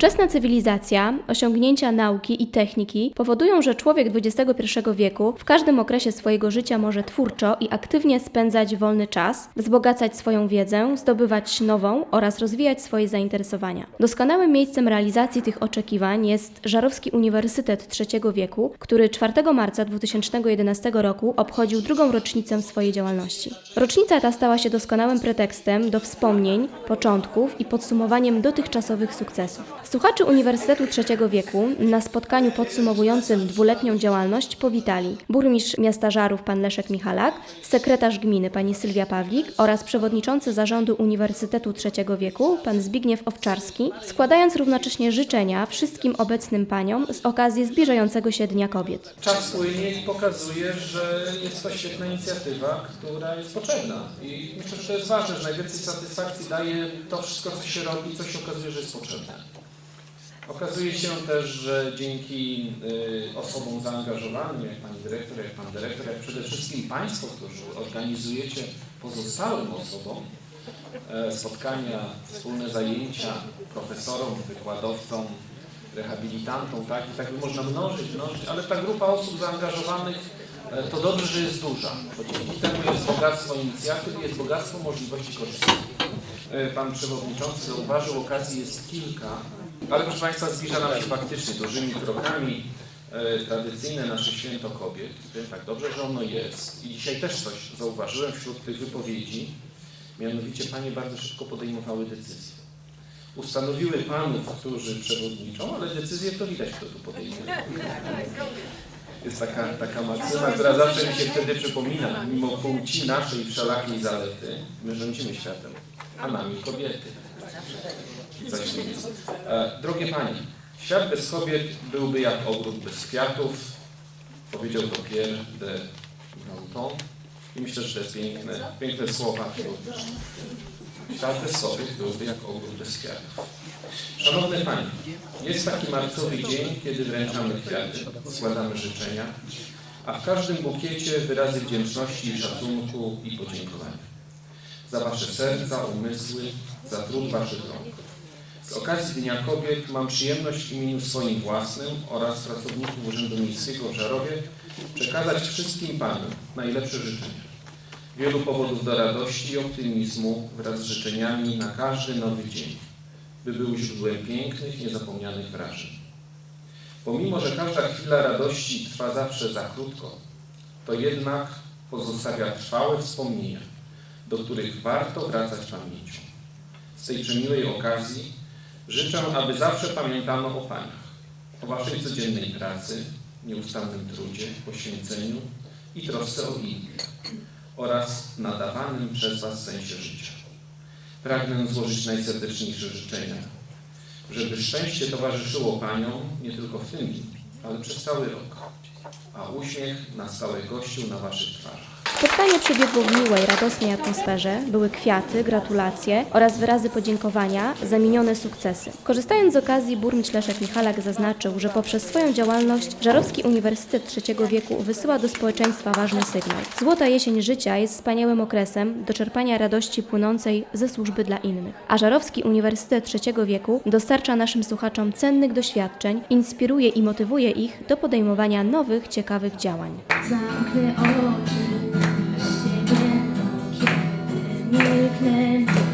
Współczesna cywilizacja, osiągnięcia nauki i techniki powodują, że człowiek XXI wieku w każdym okresie swojego życia może twórczo i aktywnie spędzać wolny czas, wzbogacać swoją wiedzę, zdobywać nową oraz rozwijać swoje zainteresowania. Doskonałym miejscem realizacji tych oczekiwań jest Żarowski Uniwersytet trzeciego wieku, który 4 marca 2011 roku obchodził drugą rocznicę swojej działalności. Rocznica ta stała się doskonałym pretekstem do wspomnień, początków i podsumowaniem dotychczasowych sukcesów. Słuchaczy Uniwersytetu Trzeciego Wieku na spotkaniu podsumowującym dwuletnią działalność powitali burmistrz miasta Żarów pan Leszek Michalak, sekretarz gminy pani Sylwia Pawlik oraz przewodniczący zarządu Uniwersytetu Trzeciego Wieku pan Zbigniew Owczarski, składając równocześnie życzenia wszystkim obecnym paniom z okazji zbliżającego się Dnia Kobiet. Czas płynie i pokazuje, że jest to świetna inicjatywa, która jest potrzebna. I myślę, że to jest ważne, że najwięcej satysfakcji daje to wszystko, co się robi, co się okazuje, że jest potrzebne. Okazuje się też, że dzięki y, osobom zaangażowanym, jak Pani Dyrektor, jak Pan Dyrektor, jak przede wszystkim Państwo, którzy organizujecie pozostałym osobom e, spotkania, wspólne zajęcia profesorom, wykładowcom, rehabilitantom, tak? I tak by można mnożyć, mnożyć, ale ta grupa osób zaangażowanych e, to dobrze, że jest duża, bo dzięki temu jest bogactwo inicjatyw jest bogactwo możliwości korzystania. E, Pan Przewodniczący zauważył, okazji jest kilka, ale proszę Państwa, zbliża nam się faktycznie dużymi krokami e, tradycyjne nasze święto kobiet. Wiem tak dobrze, że ono jest. I dzisiaj też coś zauważyłem wśród tych wypowiedzi. Mianowicie Panie bardzo szybko podejmowały decyzje. Ustanowiły Panów, którzy przewodniczą, ale decyzje to widać, kto tu podejmuje. Jest taka, taka maksyma, która zawsze mi się wtedy przypomina. Mimo płci naszej wszelakiej zalety, my rządzimy światem, a nami kobiety. E, drogie Panie, świat bez kobiet byłby jak ogród bez kwiatów. Powiedział to Pierre de Danton. I myślę, że to jest piękne, piękne słowa. Świat bez kobiet byłby jak ogród bez kwiatów. Szanowny Panie, jest taki marcowy dzień, kiedy wręczamy kwiaty, składamy życzenia, a w każdym bukiecie wyrazy wdzięczności, szacunku i podziękowania. Za Wasze serca, umysły, za trud Waszych rąk. Z okazji Dnia Kobiet mam przyjemność w imieniu swoim własnym oraz pracowników Urzędu Miejskiego w Żarowie przekazać wszystkim Panom najlepsze życzenia. Wielu powodów do radości i optymizmu wraz z życzeniami na każdy nowy dzień, by był źródłem pięknych, niezapomnianych wrażeń. Pomimo, że każda chwila radości trwa zawsze za krótko, to jednak pozostawia trwałe wspomnienia, do których warto wracać pamięcią. Z tej przemiłej okazji życzę, aby zawsze pamiętano o Paniach, o Waszej codziennej pracy, nieustannym trudzie, poświęceniu i trosce o innych oraz nadawanym przez Was sensie życia. Pragnę złożyć najserdeczniejsze życzenia, żeby szczęście towarzyszyło Paniom nie tylko w tym dniu, ale przez cały rok, a uśmiech na stałe gościł na Waszych twarzach. Spotkanie przebiegło w miłej, radosnej atmosferze. Były kwiaty, gratulacje oraz wyrazy podziękowania za minione sukcesy. Korzystając z okazji, burmistrz Leszek Michalak zaznaczył, że poprzez swoją działalność Żarowski Uniwersytet Trzeciego Wieku wysyła do społeczeństwa ważny sygnał. Złota jesień życia jest wspaniałym okresem do czerpania radości płynącej ze służby dla innych. A Żarowski Uniwersytet Trzeciego Wieku dostarcza naszym słuchaczom cennych doświadczeń, inspiruje i motywuje ich do podejmowania nowych, ciekawych działań. Zamknę oczy, evening